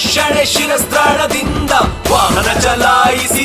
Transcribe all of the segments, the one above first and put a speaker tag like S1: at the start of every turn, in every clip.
S1: ರಕ್ಷಣೆ ಶಿರಸ್ತ್ರಾಣದಿಂದ ವಾಹನ ಚಲಾಯಿಸಿ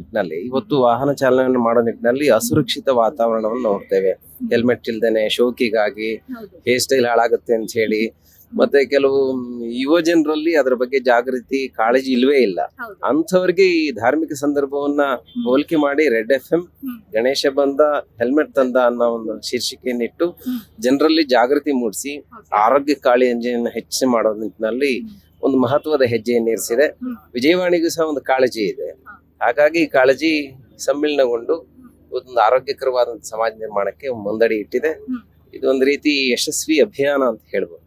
S2: ನಿಟ್ಟಿನಲ್ಲಿ ಇವತ್ತು ವಾಹನ ಚಾಲನೆಯನ್ನು ಮಾಡೋ ನಿಟ್ಟಿನಲ್ಲಿ ಅಸುರಕ್ಷಿತ ವಾತಾವರಣವನ್ನು ನೋಡ್ತೇವೆ. ಹೆಲ್ಮೆಟ್ ಇಲ್ದೇನೆ ಶೋಕಿಗಾಗಿ ಹೇರ್ ಸ್ಟೈಲ್ ಹಾಳಾಗುತ್ತೆ ಅಂತ ಹೇಳಿ. ಮತ್ತೆ ಕೆಲವು ಯುವ ಜನರಲ್ಲಿ ಅದರ ಬಗ್ಗೆ ಜಾಗೃತಿ ಕಾಳಜಿ ಇಲ್ವೇ ಇಲ್ಲ. ಅಂಥವ್ರಿಗೆ ಈ ಧಾರ್ಮಿಕ ಸಂದರ್ಭವನ್ನ ಹೋಲಿಕೆ ಮಾಡಿ ರೆಡ್ ಎಫ್ ಎಂ ಗಣೇಶ ಬಂದ ಹೆಲ್ಮೆಟ್ ತಂದ ಅನ್ನೋ ಒಂದು ಶೀರ್ಷಿಕೆಯನ್ನಿಟ್ಟು. ಜನರಲ್ಲಿ ಜಾಗೃತಿ ಮೂಡಿಸಿ ಆರೋಗ್ಯ ಕಾಳಜಿಯನ್ನು ಹೆಚ್ಚು ಮಾಡೋ ನಿಟ್ಟಿನಲ್ಲಿ ಒಂದು ಮಹತ್ವದ ಹೆಜ್ಜೆಯನ್ನು ಇರಿಸಿದೆ. ವಿಜಯವಾಣಿಗೂ ಸಹ ಒಂದು ಕಾಳಜಿ ಇದೆ. ಹಾಗಾಗಿ ಈ ಕಾಳಜಿ ಸಮ್ಮಿಲನಗೊಂಡು ಒಂದು ಆರೋಗ್ಯಕರವಾದಂತ ಸಮಾಜ ನಿರ್ಮಾಣಕ್ಕೆ ಮುಂದಡಿ ಇಟ್ಟಿದೆ.
S3: ಇದೊಂದು
S2: ಇದು ಒಂದು ರೀತಿ ಯಶಸ್ವಿ ಅಭಿಯಾನ ಅಂತ ಹೇಳ್ಬೋದು.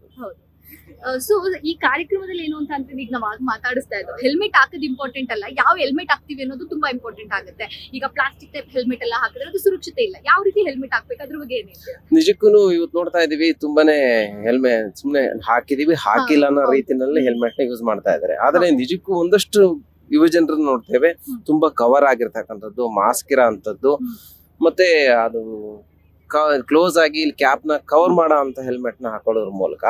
S3: ಸೊ ಈ ಕಾರ್ಯಕ್ರಮದಲ್ಲಿ ಏನು ಅಂತ ಅಂದ್ರೆ ಈಗ ನಾವು ಮಾತಾಡಿಸ್ತಾ ಇದ್ದೋ ಹೆಲ್ಮೆಟ್ ಹಾಕೋದು ಇಂಪಾರ್ಟೆಂಟ್ ಅಲ್ಲ. ಯಾವ ಹೆಲ್ಮೆಟ್ ಹಾಕ್ತಿವಿ ಅನ್ನೋದು ತುಂಬಾ ಇಂಪಾರ್ಟೆಂಟ್ ಆಗುತ್ತೆ. ಈಗ ಪ್ಲಾಸ್ಟಿಕ್ ಟೈಪ್ ಹೆಲ್ಮೆಟ್ ಎಲ್ಲ ಹಾಕಿದ್ರೆ ಅದು ಸುರಕ್ಷತೆ ಇಲ್ಲ. ಯಾವ ರೀತಿ ಹೆಲ್ಮೆಟ್ ಹಾಕ್ಬೇಕು? ಅದ್ರ ಬಗ್ಗೆ ಏನ್ ಹೇಳ್ತೀರಾ?
S2: ನಿಜಕ್ಕೂ ಇವತ್ತು ನೋಡ್ತಾ ಇದೀವಿ ತುಂಬಾನೇ ಹೆಲ್ಮೆಟ್ ಸುಮ್ನೆ ಹಾಕಿದೀವಿ ಹಾಕಿಲ್ಲ ಅನ್ನೋ. ರೀತಿನಲ್ಲಿ ಹೆಲ್ಮೆಟ್ನ ಯೂಸ್ ಮಾಡ್ತಾ ಇದಾರೆ ಆದ್ರೆ ನಿಜಕ್ಕೂ ಒಂದಷ್ಟು ಯುವ ಜನರನ್ನ ನೋಡ್ತೇವೆ. ತುಂಬಾ ಕವರ್ ಆಗಿರ್ತಕ್ಕಂಥದ್ದು ಮಾಸ್ಕ್ ಇರೋ ಅಂತದ್ದು ಮತ್ತೆ ಅದು ಕ್ಲೋಸ್ ಆಗಿ ಇಲ್ಲಿ ಕ್ಯಾಪ್ನ ಕವರ್ ಮಾಡೋ ಅಂತ ಹೆಲ್ಮೆಟ್ನ ಹಾಕೊಳ್ಳೋದ್ರ ಮೂಲಕ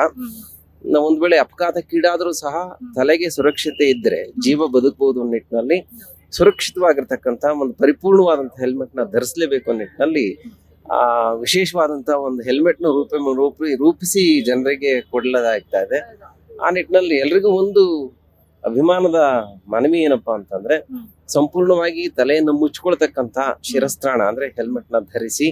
S2: ನಾವು ಒಂದ್ ವೇಳೆ ಅಪಘಾತಕ್ಕೀಡಾದ್ರೂ ಸಹ ತಲೆಗೆ ಸುರಕ್ಷತೆ ಇದ್ರೆ ಜೀವ ಬದುಕಬಹುದು ನಿಟ್ಟಿನಲ್ಲಿ ಸುರಕ್ಷಿತವಾಗಿರ್ತಕ್ಕಂತ ಒಂದು ಪರಿಪೂರ್ಣವಾದಂತ ಹೆಲ್ಮೆಟ್ನ ಧರಿಸಲೇಬೇಕು ಅನ್ನೋ ನಿಟ್ಟಿನಲ್ಲಿ ಆ ವಿಶೇಷವಾದಂತ ಒಂದು ಹೆಲ್ಮೆಟ್ನ ರೂಪ ರೂಪಿ ರೂಪಿಸಿ ಜನರಿಗೆ ಕೊಡಲಾಗ್ತಾ ಇದೆ. ಆ ನಿಟ್ಟಿನಲ್ಲಿ ಎಲ್ರಿಗೂ ಒಂದು ಅಭಿಮಾನದ ಮನವಿ ಏನಪ್ಪಾ ಅಂತಂದ್ರೆ ಸಂಪೂರ್ಣವಾಗಿ ತಲೆಯನ್ನು ಮುಚ್ಕೊಳ್ತಕ್ಕಂತ ಶಿರಸ್ತ್ರಾಣ ಅಂದ್ರೆ ಹೆಲ್ಮೆಟ್ನ ಧರಿಸಿ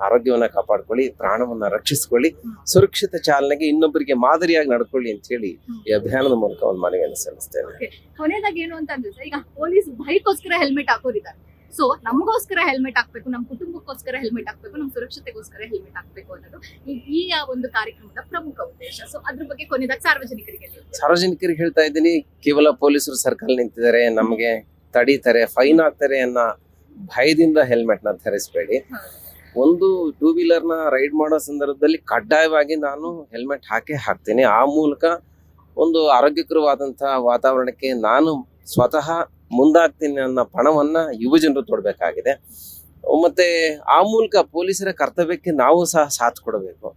S2: ಆರೋಗ್ಯವನ್ನ ಕಾಪಾಡ್ಕೊಳ್ಳಿ ಪ್ರಾಣವನ್ನ ರಕ್ಷಿಸ್ಕೊಳ್ಳಿ ಸುರಕ್ಷಿತ ಚಾಲನೆಗೆ ಇನ್ನೊಬ್ಬರಿಗೆ ಮಾದರಿಯಾಗಿ ನಡ್ಕೊಳ್ಳಿ ಅಂತ ಹೇಳಿ ಈ ಅಭಿಯಾನದ ಮೂಲಕ ಒಂದು ಮನವಿಯನ್ನು ಸಲ್ಲಿಸ್ತೇವೆ
S3: ಕೊನೆಯದಾಗಿ ಏನು ಅಂತ ಅಂದ್ರೆ ಈಗ ಪೊಲೀಸ್ ಬೈಕ್ಗೋಸ್ಕರ ಹೆಲ್ಮೆಟ್ ಹಾಕೋರಿದ್ದಾರೆ. ಸೊ ನಮಗೋಸ್ಕರ ಹೆಲ್ಮೆಟ್ ಹಾಕ್ಬೇಕು ನಮ್ಮ ಕುಟುಂಬಕ್ಕೋಸ್ಕರ ಹೆಲ್ಮೆಟ್ ಹಾಕ್ಬೇಕು ನಮ್ಮ ಸುರಕ್ಷತೆಗೋಸ್ಕರ ಹೆಲ್ಮೆಟ್ ಹಾಕ್ಬೇಕು ಅನ್ನೋದು ಈ- ಈ ಒಂದು ಕಾರ್ಯಕ್ರಮದ ಪ್ರಮುಖ ಉದ್ದೇಶ. ಸೊ ಅದ್ರ ಬಗ್ಗೆ ಕೊನೆಯದಾಗಿ ಸಾರ್ವಜನಿಕರಿಗೆ
S2: ಸಾರ್ವಜನಿಕರಿಗೆ ಹೇಳ್ತಾ ಇದ್ದೀನಿ ಕೇವಲ ಪೊಲೀಸರು ಸರ್ಕಲ್ ನಿಂತಿದ್ದಾರೆ ನಮಗೆ ತಡೀತಾರೆ ಫೈನ್ ಆಗ್ತಾರೆ ಅನ್ನೋ ಭಯದಿಂದ ಹೆಲ್ಮೆಟ್ನ ಧರಿಸಬೇಡಿ. ಒಂದು ಟೂ ವೀಲರ್ನ ರೈಡ್ ಮಾಡೋ ಸಂದರ್ಭದಲ್ಲಿ ಕಡ್ಡಾಯವಾಗಿ ನಾನು ಹೆಲ್ಮೆಟ್ ಹಾಕೇ ಹಾಕ್ತೀನಿ. ಆ ಮೂಲಕ ಒಂದು ಆರೋಗ್ಯಕರವಾದಂತಹ ವಾತಾವರಣಕ್ಕೆ ನಾನು ಸ್ವತಃ ಮುಂದಾಗ್ತೀನಿ ಅನ್ನೋ ಪಣವನ್ನ ಯುವಜನರು ತೊಡಬೇಕಾಗಿದೆ. ಮತ್ತೆ ಆ ಮೂಲಕ ಪೊಲೀಸರ ಕರ್ತವ್ಯಕ್ಕೆ ನಾವು ಸಹ ಸಾಥ್ ಕೊಡಬೇಕು.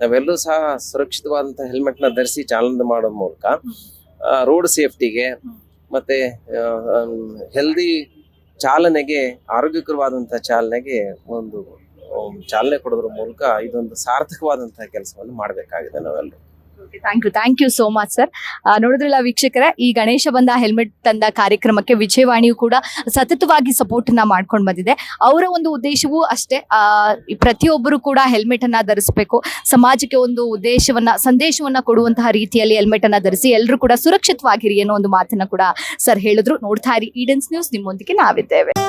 S2: ನಾವೆಲ್ಲರೂ ಸಹ ಸುರಕ್ಷಿತವಾದಂಥ ಹೆಲ್ಮೆಟ್ನ ಧರಿಸಿ ಚಾಲನೆ ಮಾಡೋ ಮೂಲಕ ರೋಡ್ ಸೇಫ್ಟಿಗೆ ಮತ್ತೆ ಹೆಲ್ದಿ ಚಾಲನೆಗೆ ಆರೋಗ್ಯಕರವಾದಂಥ ಚಾಲನೆಗೆ ಒಂದು, ಚಾಲನೆ ಕೊಡೋದ್ರ ಮೂಲಕ ಇದೊಂದು ಸಾರ್ಥಕವಾದಂಥ ಕೆಲಸವನ್ನು ಮಾಡಬೇಕಾಗಿದೆ ನಾವೆಲ್ಲರೂ.
S3: Thank you thank you so much sir ನೋಡಿದ್ರಲ್ಲ ವೀಕ್ಷಕರ, ಈ ಗಣೇಶ ಬಂದ ಹೆಲ್ಮೆಟ್ ತಂದ ಕಾರ್ಯಕ್ರಮಕ್ಕೆ ವಿಜಯವಾಣಿಯು ಕೂಡ ಸತತವಾಗಿ ಸಪೋರ್ಟ್ನ ಮಾಡ್ಕೊಂಡು ಬಂದಿದೆ. ಅವರ ಒಂದು ಉದ್ದೇಶವೂ ಅಷ್ಟೇ ಪ್ರತಿಯೊಬ್ಬರು ಕೂಡ ಹೆಲ್ಮೆಟ್ ಅನ್ನ ಧರಿಸಬೇಕು. ಸಮಾಜಕ್ಕೆ ಒಂದು ಉದ್ದೇಶವನ್ನ, ಸಂದೇಶವನ್ನ ಕೊಡುವಂತಹ ರೀತಿಯಲ್ಲಿ ಹೆಲ್ಮೆಟ್ ಅನ್ನ ಧರಿಸಿ ಎಲ್ಲರೂ ಕೂಡ ಸುರಕ್ಷಿತವಾಗಿರಿ ಅನ್ನೋ ಒಂದು ಮಾತನ್ನ ಕೂಡ ಸರ್ ಹೇಳಿದ್ರು. ನೋಡ್ತಾ ಇರಿ ಈಡನ್ಸ್ ನ್ಯೂಸ್ ನಿಮ್ಮೊಂದಿಗೆ ನಾವಿದ್ದೇವೆ.